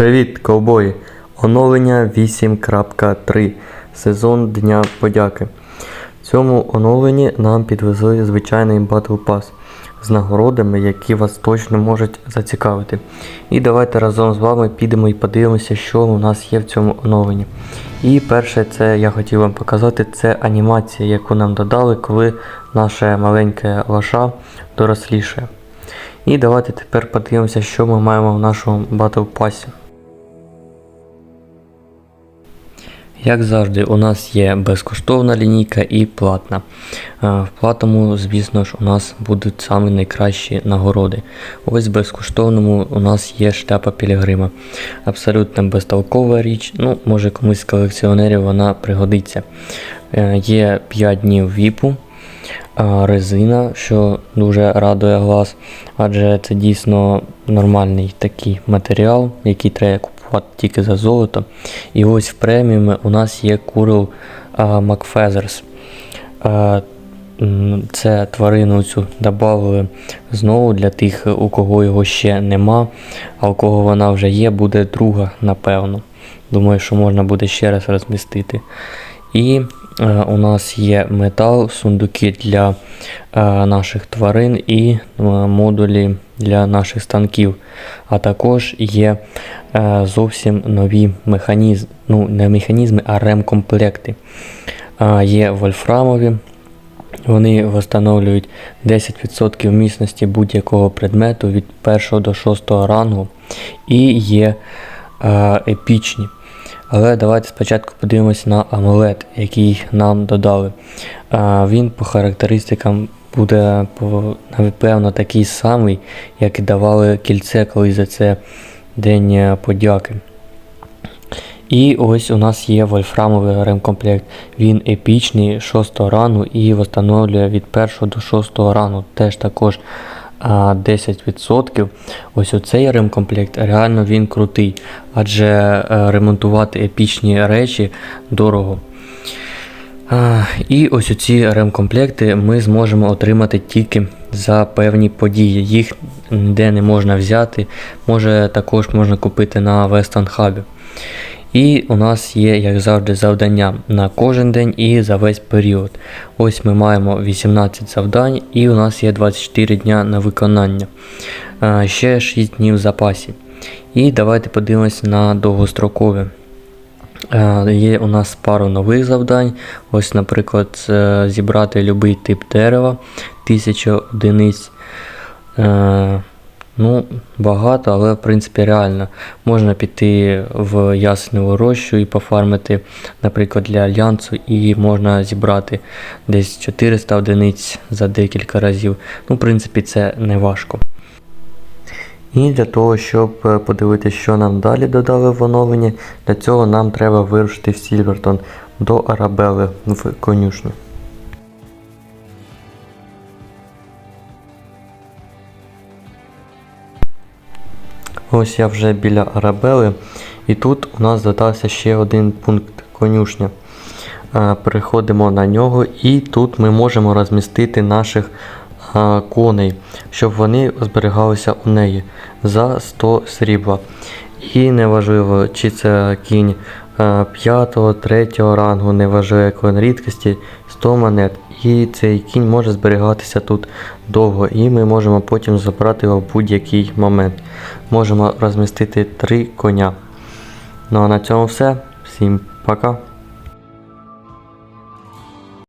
Привіт, ковбої! Оновлення 8.3. Сезон Дня подяки. В цьому оновленні нам підвезли звичайний Battle Pass з нагородами, які вас точно можуть зацікавити. І давайте разом з вами підемо і подивимося, що у нас є в цьому оновленні. І перше, це я хотів вам показати, це анімація, яку нам додали, коли наше маленьке лоша дорослішає. І давайте тепер подивимося, що ми маємо в нашому Battle Pass. Як завжди, у нас є безкоштовна лінійка і платна. Е, В платному, звісно ж, у нас будуть самі найкращі нагороди. Ось в безкоштовному у нас є шляпа Пілігрима. Абсолютно безтолкова річ, ну, може комусь з колекціонерів вона пригодиться. Е, Є 5 днів віпу, резина, що дуже радує глаз, адже це дійсно нормальний такий матеріал, який треба купувати тільки за золото. І ось в преміумі у нас є курил Макфезерс. Це тварину цю додали знову для тих, у кого його ще нема, а у кого вона вже є, буде друга, напевно. Думаю, що можна буде ще раз розмістити. І у нас є метал, сундуки для е, наших тварин і е, модулі для наших станків. А також є е, зовсім нові механізми, ну не механізми, а ремкомплекти. Е, є вольфрамові. Вони встановлюють 10% міцності будь-якого предмету від 1 до 6 рангу і є е, епічні. Але давайте спочатку подивимося на амулет, який нам додали. Він по характеристикам буде напевно такий самий, як і давали кільце, коли за це День е, подяки. І ось у нас є вольфрамовий ремкомплект. Він епічний 6 рану і встановлює від 1 до 6 рану. Теж також 10%. Ось оцей ремкомплект реально він крутий, адже е, ремонтувати епічні речі дорого. І ось ці ремкомплекти ми зможемо отримати тільки за певні події. Їх ніде не можна взяти. Може також можна купити на Western Hub. І у нас є, як завжди, завдання на кожен день і за весь період. Ось ми маємо 18 завдань і у нас є 24 дня на виконання. Ще 6 днів в запасі. І давайте подивимось на довгострокові. Е, Є у нас пару нових завдань. Ось, наприклад, е, зібрати будь-який тип дерева, 1000 одиниць. Ну, багато, але в принципі реально. Можна піти в ясеневу рощу і пофармити, наприклад, для альянсу, і можна зібрати десь 400 одиниць за декілька разів. Ну, в принципі, це не важко. І для того, щоб е, подивитися, що нам далі додали в оновленні, для цього нам треба вирушити в Сільвертон до Арабели в конюшню. Ось я вже біля Арабели, і тут у нас додався ще один пункт конюшня. Е, Переходимо на нього, і тут ми можемо розмістити наших е, коней, щоб вони зберігалися у неї за 100 срібла. І неважливо, чи це кінь 5, 3 рангу, неважливо якої рідкості, 100 монет. І цей кінь може зберігатися тут довго, і ми можемо потім забрати його в будь-який момент. Можемо розмістити 3 коня. Ну а на цьому все. Всім пока.